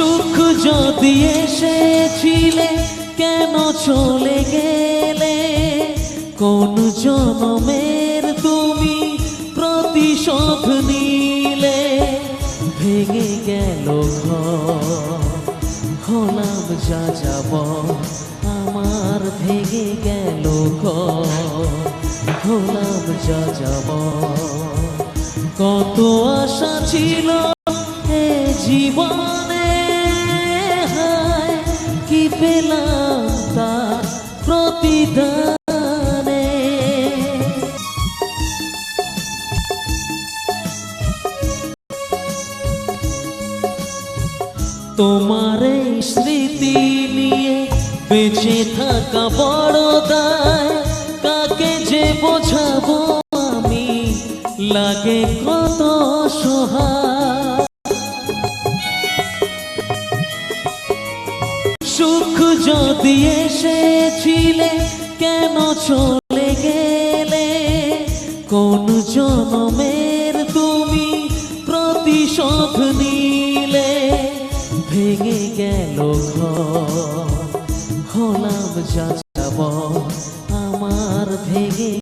সুখ যদি এসেছিলে, কেন চলে গেলে? কোন জনমের তুমি প্রতিশোধ নিলে? ভেঙে গেল হলাম যা যাব আমার ভেঙে গেল হলাম যা যাব কত আশা ছিল পেলাম তার প্রতিদানে স্মৃতি নিয়ে বেঁচে থাকা বড় দায়, কাকে যে বোঝাবো আমি? লাগে কত সহায় সুখ যদি এসেছিলে, কেন চলে গেলে? কোন জনমের তুমি প্রতিশোধ নিলে? ভেঙে গেল হলাম যাব আমার ভেঙে